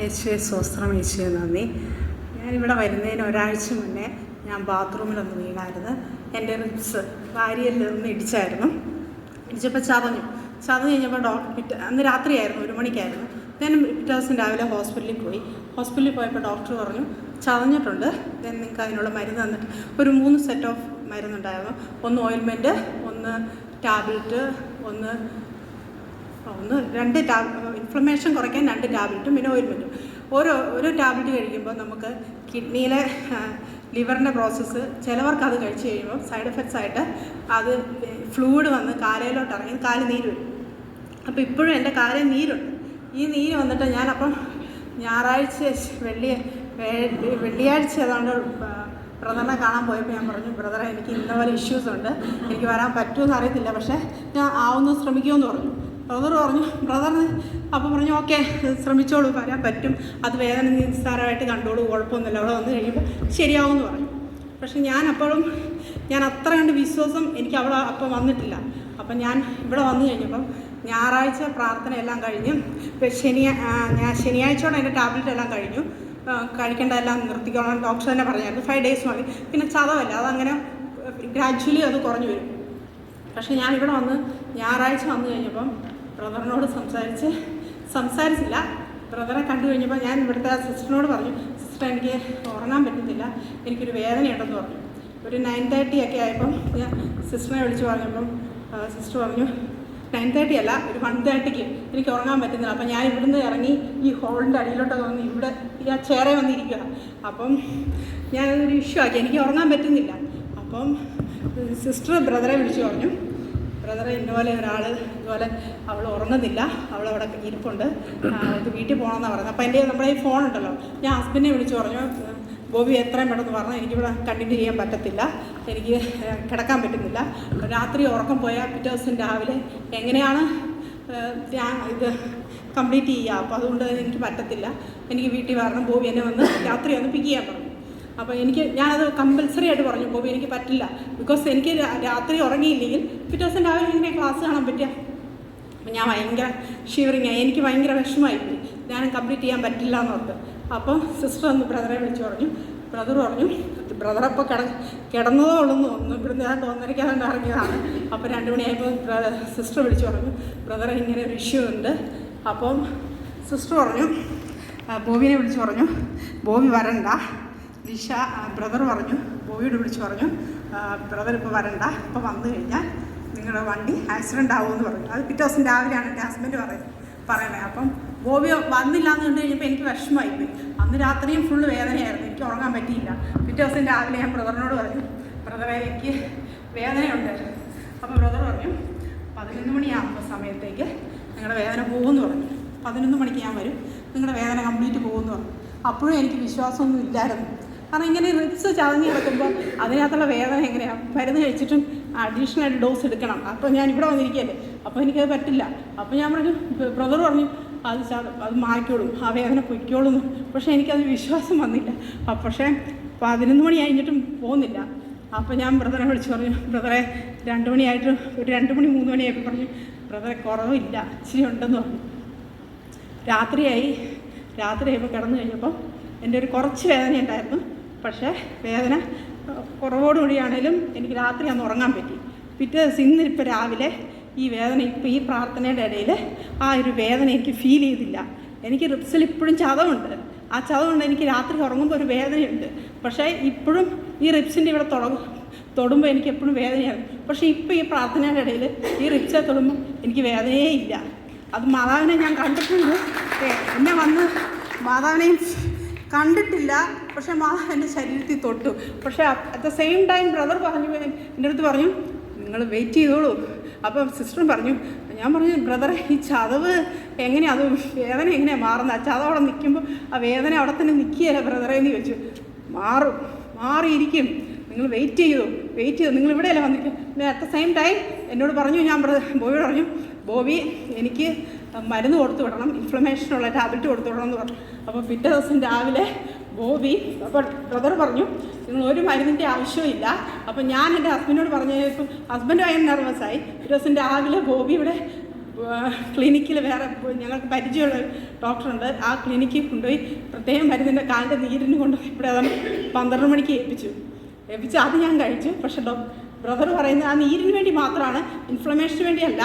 യേശുവെ സ്വസ്ത്രം യേശുവെ നന്ദി. ഞാനിവിടെ വരുന്നതിന് ഒരാഴ്ച മുന്നേ ഞാൻ ബാത്റൂമിലൊന്ന് വീണായിരുന്നു. എന്റെ റിബ്സ് വാരിയലിൽ നിന്ന് ഇടിച്ചായിരുന്നു. ഇടിച്ചപ്പോൾ ചതഞ്ഞു. ചതഞ്ഞ് കഴിഞ്ഞപ്പോൾ ഡോക്ടർ പിറ്റേ അന്ന് രാത്രിയായിരുന്നു ഒരു മണിക്കായിരുന്നു. ഞാൻ പിറ്റേ ദിവസം രാവിലെ ഹോസ്പിറ്റലിൽ പോയി. ഹോസ്പിറ്റലിൽ പോയപ്പോൾ ഡോക്ടർ പറഞ്ഞു ചതഞ്ഞിട്ടുണ്ട്. ദെൻ നിങ്ങൾക്ക് അതിനുള്ള മരുന്ന് തന്നിട്ട് ഒരു മൂന്ന് സെറ്റ് ഓഫ് മരുന്നുണ്ടായിരുന്നു. ഒന്ന് ഓയിൽമെന്റ് ഒന്ന് ടാബ്ലറ്റ് ഒന്ന് ഒന്ന് രണ്ട് ടാബ് ഇൻഫ്ലമേഷൻ കുറയ്ക്കാൻ രണ്ട് ടാബ്ലറ്റും പിന്നെ ഓയിൽമെന്റും ഓരോ ഓരോ ടാബ്ലറ്റ് കഴിക്കുമ്പോൾ നമുക്ക് കിഡ്നിയിലെ ലിവറിന്റെ പ്രോസസ്സ് ചിലവർക്ക് അത് കഴിച്ച് കഴിയുമ്പോൾ സൈഡ് എഫക്ട്സ് ആയിട്ട് അത് ഫ്ലൂയിഡ് വന്ന് കാലയിലോട്ട് ഇറങ്ങി കാൽ നീര് വരും. അപ്പോൾ ഇപ്പോഴും എന്റെ കാലിൽ നീരുണ്ട്. ഈ നീര് വന്നിട്ട് ഞാനപ്പം ഞായറാഴ്ച വെള്ളി വെള്ളിയാഴ്ച ഏതാണ്ട് ബ്രദറിനെ കാണാൻ പോയപ്പോൾ ഞാൻ പറഞ്ഞു ബ്രദറെ എനിക്ക് ഇന്ന പോലെ ഇഷ്യൂസ് ഉണ്ട്. എനിക്ക് വരാൻ പറ്റുമെന്ന് അറിയത്തില്ല. പക്ഷേ ഞാൻ ആവുന്ന ശ്രമിക്കുമെന്ന് പറഞ്ഞു. ബ്രദർ പറഞ്ഞു ബ്രദറിന് അപ്പം പറഞ്ഞു ഓക്കെ ശ്രമിച്ചോളൂ വരാൻ പറ്റും. അത് വേദന നിസ്സാരമായിട്ട് കണ്ടോളൂ കുഴപ്പമൊന്നുമില്ല. അവിടെ വന്ന് കഴിയുമ്പോൾ ശരിയാവുമെന്ന് പറഞ്ഞു. പക്ഷെ ഞാൻ അപ്പോഴും ഞാൻ അത്ര കണ്ട് വിശ്വാസം എനിക്ക് അവിടെ അപ്പം വന്നിട്ടില്ല. അപ്പം ഞാൻ ഇവിടെ വന്നു കഴിഞ്ഞപ്പം ഞായറാഴ്ച പ്രാർത്ഥന എല്ലാം കഴിഞ്ഞ് ശനിയാ ഞാൻ ശനിയാഴ്ചയോടെ എന്റെ ടാബ്ലറ്റ് എല്ലാം കഴിഞ്ഞു. കഴിക്കേണ്ടതെല്ലാം നിർത്തിക്കോളാം ഡോക്ടർ തന്നെ പറഞ്ഞായിരുന്നു. ഫൈവ് ഡേയ്സ് മതി പിന്നെ ചതവല്ല അതങ്ങനെ ഗ്രാജ്വലി അത് കുറഞ്ഞു വരും. പക്ഷേ ഞാൻ ഇവിടെ വന്ന് ഞായറാഴ്ച വന്നു കഴിഞ്ഞപ്പം ബ്രദറിനോട് സംസാരിച്ച് സംസാരിച്ചില്ല. ബ്രദറെ കണ്ടു കഴിഞ്ഞപ്പോൾ ഞാൻ ഇവിടുത്തെ സിസ്റ്ററിനോട് പറഞ്ഞു സിസ്റ്റർ എനിക്ക് ഉറങ്ങാൻ പറ്റുന്നില്ല എനിക്കൊരു വേദനയുണ്ടെന്ന് പറഞ്ഞു. ഒരു നയൻ തേർട്ടി ഒക്കെ ആയപ്പം ഞാൻ സിസ്റ്ററിനെ വിളിച്ച് പറഞ്ഞപ്പം സിസ്റ്റർ പറഞ്ഞു നയൻ തേർട്ടി അല്ല ഒരു വൺ തേർട്ടിക്ക് എനിക്ക് ഉറങ്ങാൻ പറ്റുന്നില്ല. അപ്പം ഞാൻ ഇവിടുന്ന് ഇറങ്ങി ഈ ഹോളിന്റെ അടിയിലോട്ടൊക്കെ വന്ന് ഇവിടെ ഈ ആ ചേറെ വന്നിരിക്കുക അപ്പം ഞാനതൊരു ഇഷ്യൂ ആക്കി എനിക്ക് ഉറങ്ങാൻ പറ്റുന്നില്ല. അപ്പം സിസ്റ്റർ ബ്രദറെ വിളിച്ചു പറഞ്ഞു ബ്രദറെ ഇന്നപോലെ ഒരാൾ ഇതുപോലെ അവൾ ഉറങ്ങുന്നില്ല. അവൾ അവിടെ ഇരിപ്പുണ്ട്. വീട്ടിൽ പോകണമെന്നാണ് പറഞ്ഞത് അപ്പോൾ എന്റെ നമ്മുടെ ഈ ഫോൺ ഉണ്ടല്ലോ. ഞാൻ ഹസ്ബൻഡിനെ വിളിച്ചു പറഞ്ഞു ബോബി എത്രയും പെട്ടെന്ന് പറഞ്ഞു എനിക്കിവിടെ കണ്ടിന്യൂ ചെയ്യാൻ പറ്റത്തില്ല. എനിക്ക് കിടക്കാൻ പറ്റുന്നില്ല. രാത്രി ഉറക്കം പോയാൽ പിറ്റേ ദിവസം രാവിലെ എങ്ങനെയാണ് ഞാൻ ഇത് കംപ്ലീറ്റ് ചെയ്യുക? അപ്പോൾ അതുകൊണ്ട് എനിക്ക് പറ്റത്തില്ല. എനിക്ക് വീട്ടിൽ വരണം. ബോബി എന്നെ വന്ന് രാത്രി ഒന്ന് പിക്ക് ചെയ്യാൻ പറഞ്ഞു. അപ്പോൾ എനിക്ക് ഞാനത് കമ്പൽസറി ആയിട്ട് പറഞ്ഞു ബോബി എനിക്ക് പറ്റില്ല. ബിക്കോസ് എനിക്ക് രാത്രി ഉറങ്ങിയില്ലെങ്കിൽ പിറ്റേ ദിവസം രാവിലെ എനിക്ക് ക്ലാസ് കാണാൻ പറ്റുക അപ്പം ഞാൻ ഭയങ്കര ഷിവറിങ് ആയി. എനിക്ക് ഭയങ്കര വിഷമമായി ഞാൻ കംപ്ലീറ്റ് ചെയ്യാൻ പറ്റില്ല എന്ന് ഓർത്ത്. അപ്പം സിസ്റ്റർ ഒന്ന് ബ്രദറെ വിളിച്ച് പറഞ്ഞു. ബ്രദർ പറഞ്ഞു ബ്രദർ അപ്പോൾ കിട കിടന്നതോ ഉള്ളെന്ന് തോന്നുന്നു. ഇവിടുന്ന് ഞാൻ തോന്നരയ്ക്കാതെ ഇറങ്ങിയതാണ്. അപ്പോൾ രണ്ട് മണിയായപ്പോൾ സിസ്റ്റർ വിളിച്ച് പറഞ്ഞു ബ്രദറെ ഇങ്ങനെ ഒരു ഇഷ്യൂ ഉണ്ട്. അപ്പം സിസ്റ്റർ പറഞ്ഞു ബോബിനെ വിളിച്ച് പറഞ്ഞു ബോബി വരണ്ട. ലിഷ ബ്രദർ പറഞ്ഞു ബോബിയോട് വിളിച്ച് പറഞ്ഞു ബ്രദർ ഇപ്പോൾ വരണ്ട ഇപ്പോൾ വന്നു കഴിഞ്ഞാൽ നിങ്ങളുടെ വണ്ടി ആക്സിഡന്റ് ആവുമെന്ന് പറഞ്ഞു. അത് പിറ്റേ ദിവസം രാവിലെയാണ് എന്റെ ഹസ്ബൻഡ് പറയുന്നത് പറയണേ അപ്പം ബോബി വന്നില്ല എന്ന് കണ്ടു കഴിഞ്ഞപ്പോൾ എനിക്ക് വിഷമമായി പോയി. അന്ന് രാത്രിയും ഫുള്ള് വേദനയായിരുന്നു എനിക്ക് ഉറങ്ങാൻ പറ്റിയില്ല. പിറ്റേ ദിവസം രാവിലെ ഞാൻ ബ്രദറിനോട് പറഞ്ഞു ബ്രദറെ എനിക്ക് വേദനയുണ്ട്. അപ്പോൾ ബ്രദർ പറഞ്ഞു പതിനൊന്ന് മണിയാകുമ്പോൾ സമയത്തേക്ക് നിങ്ങളുടെ വേദന പോകുമെന്ന് പറഞ്ഞു. പതിനൊന്ന് മണിക്ക് ഞാൻ വരും. നിങ്ങളുടെ വേദന കംപ്ലീറ്റ് പോകുമെന്ന് പറഞ്ഞു. അപ്പോഴും എനിക്ക് വിശ്വാസമൊന്നും ഇല്ലായിരുന്നു. കാരണം ഇങ്ങനെ റിപ്സ് ചതഞ്ഞ് കിടക്കുമ്പോൾ അതിനകത്തുള്ള വേദന എങ്ങനെയാണ് മരുന്ന് കഴിച്ചിട്ടും അഡീഷണൽ ഡോസ് എടുക്കണം. അപ്പോൾ ഞാൻ ഇവിടെ വന്നിരിക്കുകയല്ലേ? അപ്പോൾ എനിക്കത് പറ്റില്ല. അപ്പോൾ ഞാൻ പറഞ്ഞു ബ്രദർ പറഞ്ഞു അത് അത് മാറിക്കോളും. ആ വേദന പൊയ്ക്കോളും. പക്ഷേ എനിക്കത് വിശ്വാസം വന്നില്ല. പക്ഷേ പതിനൊന്ന് മണി കഴിഞ്ഞിട്ടും പോകുന്നില്ല അപ്പോൾ ഞാൻ ബ്രദറെ വിളിച്ച് പറഞ്ഞു ബ്രദറെ രണ്ട് മണിയായിട്ട് ഒരു രണ്ട് മണി മൂന്ന് മണിയായപ്പോൾ പറഞ്ഞു ബ്രദറെ കുറവില്ല. ഇച്ചിരി ഉണ്ടെന്ന് പറഞ്ഞു. രാത്രിയായി. രാത്രിയായപ്പോൾ കിടന്നു കഴിഞ്ഞപ്പം എന്റെ ഒരു കുറച്ച് വേദന ഉണ്ടായിരുന്നു പക്ഷേ വേദന കുറവോടുകൂടിയാണെങ്കിലും എനിക്ക് രാത്രി അന്ന് ഉറങ്ങാൻ പറ്റി. പിറ്റേ ദിവസം ഇന്ന് ഇപ്പം രാവിലെ ഈ വേദന ഇപ്പോൾ ഈ പ്രാർത്ഥനയുടെ ഇടയിൽ ആ ഒരു വേദന എനിക്ക് ഫീൽ ചെയ്തില്ല. എനിക്ക് റിപ്സിൽ ഇപ്പോഴും ചതവുണ്ട്. ആ ചതവുണ്ട് എനിക്ക് രാത്രി ഉറങ്ങുമ്പോൾ ഒരു വേദനയുണ്ട്. പക്ഷേ ഇപ്പോഴും ഈ റിപ്സിന്റെ ഇവിടെ തുടങ്ങും തൊടുമ്പോൾ എനിക്ക് എപ്പോഴും വേദനയാണ്. പക്ഷേ ഇപ്പോൾ ഈ പ്രാർത്ഥനയുടെ ഇടയിൽ ഈ റിപ്സെ തൊടുമ്പോൾ എനിക്ക് വേദനയേ ഇല്ല. അത് മാതാവിനെ ഞാൻ കണ്ടിട്ടുണ്ട്. എന്നെ വന്ന് മാതാവിനെയും കണ്ടിട്ടില്ല. പക്ഷെ മാ എന്റെ ശരീരത്തിൽ തൊട്ടു. പക്ഷെ at the same time brother പറഞ്ഞു എന്റെ അടുത്ത് പറഞ്ഞു നിങ്ങൾ വെയിറ്റ് ചെയ്തോളൂ. അപ്പം സിസ്റ്റർ പറഞ്ഞു ഞാൻ പറഞ്ഞു ബ്രദറെ ഈ ചതവ് എങ്ങനെയാണ് അത് വേദന എങ്ങനെയാണ് മാറുന്നത്? ആ ചതവ് അവിടെ നിൽക്കുമ്പോൾ ആ വേദന അവിടെ തന്നെ നിൽക്കുകയല്ല ബ്രദറെ എന്ന് ചോദിച്ചു. മാറും മാറിയിരിക്കും. നിങ്ങൾ വെയിറ്റ് ചെയ്തു വെയിറ്റ് ചെയ്തു. നിങ്ങൾ ഇവിടെയല്ലേ വന്നിരിക്കും അറ്റ് ദ സെയിം ടൈം എന്നോട് പറഞ്ഞു ഞാൻ ബോബിയോട് പറഞ്ഞു ബോബി എനിക്ക് മരുന്ന് കൊടുത്തു വിടണം. ഇൻഫ്ലമേഷനുള്ള ടാബ്ലറ്റ് കൊടുത്തു വിടണം എന്ന് പറഞ്ഞു. അപ്പോൾ പിറ്റേ ദിവസം രാവിലെ ബോബി അപ്പോൾ ബ്രദർ പറഞ്ഞു നിങ്ങൾ ഒരു മരുന്നിന്റെ ആവശ്യമില്ല അപ്പോൾ ഞാൻ എന്റെ ഹസ്ബൻഡിനോട് പറഞ്ഞു ഇപ്പം ഹസ്ബൻഡ് ഭയങ്കര നെർവസായി ഒരു ദിവസം രാവിലെ ബോബി ഇവിടെ ക്ലിനിക്കിൽ വേറെ ഞങ്ങൾക്ക് പരിചയമുള്ള ഡോക്ടറുണ്ട് ആ ക്ലിനിക്കിൽ കൊണ്ടുപോയി പ്രത്യേകം മരുന്നിന്റെ കാലിന്റെ നീരിന് കൊണ്ടുപോയി ഇവിടെ അതാണ് പന്ത്രണ്ട് മണിക്ക് ഏൽപ്പിച്ചു. ഏൽപ്പിച്ച് അത് ഞാൻ കഴിച്ചു. പക്ഷേ ഡോ ബ്രദർ പറയുന്നത് ആ നീരിന് വേണ്ടി മാത്രമാണ് ഇൻഫ്ലമേഷന് വേണ്ടിയല്ല.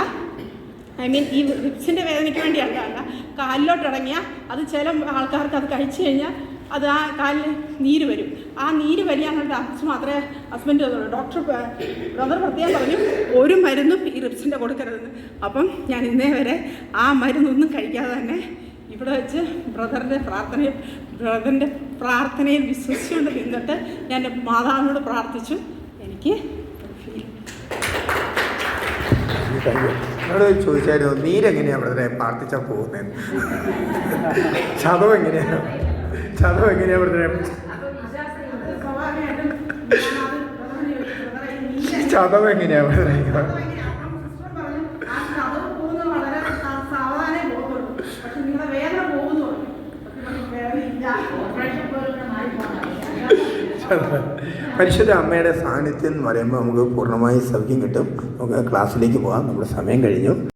ഐ മീൻ ഈ ഹിപ്സിന്റെ വേദനയ്ക്ക് വേണ്ടി അല്ല കാലിലോട്ട് ഇറങ്ങിയാൽ അത് ചില ആൾക്കാർക്ക് അത് കഴിച്ചു കഴിഞ്ഞാൽ അത് ആ കാലിൽ നീര് വരും. ആ നീര് വലിയാനുള്ള അച്ഛൻ മാത്രമേ ഹസ്ബൻഡ് ഡോക്ടർ ബ്രദർ പ്രത്യേകം പറഞ്ഞു ഒരു മരുന്നും ഈ റിപ്സിന്റെ കൊടുക്കരുതെന്ന്. അപ്പം ഞാൻ ഇന്നേ വരെ ആ മരുന്നൊന്നും കഴിക്കാതെ തന്നെ ഇവിടെ വെച്ച് ബ്രദറിന്റെ പ്രാർത്ഥനയിൽ ബ്രദറിന്റെ പ്രാർത്ഥനയിൽ വിശ്വസിച്ചുകൊണ്ട് നിന്നിട്ട് ഞാൻ മാതാവിനോട് പ്രാർത്ഥിച്ചു. എനിക്ക് ഫീൽ എന്നോട് ചോദിച്ചായിരുന്നു നീരെങ്ങനെയാണ് ബ്രദറെ പ്രാർത്ഥിച്ചാൽ പോകുന്നത് ചതവ് എങ്ങനെയാണ് ചതവ് എങ്ങനെയാണ് ബ്രദറെ? ചതവ് എങ്ങനെയാണ് ബ്രദറെ, ചതവ്. പരിശുദ്ധ അമ്മയുടെ സാന്നിധ്യം എന്ന് പറയുമ്പോൾ നമുക്ക് പൂർണമായി സൗഖ്യം കിട്ടും. നമുക്ക് ക്ലാസ്സിലേക്ക് പോകാം. നമ്മുടെ സമയം കഴിഞ്ഞു.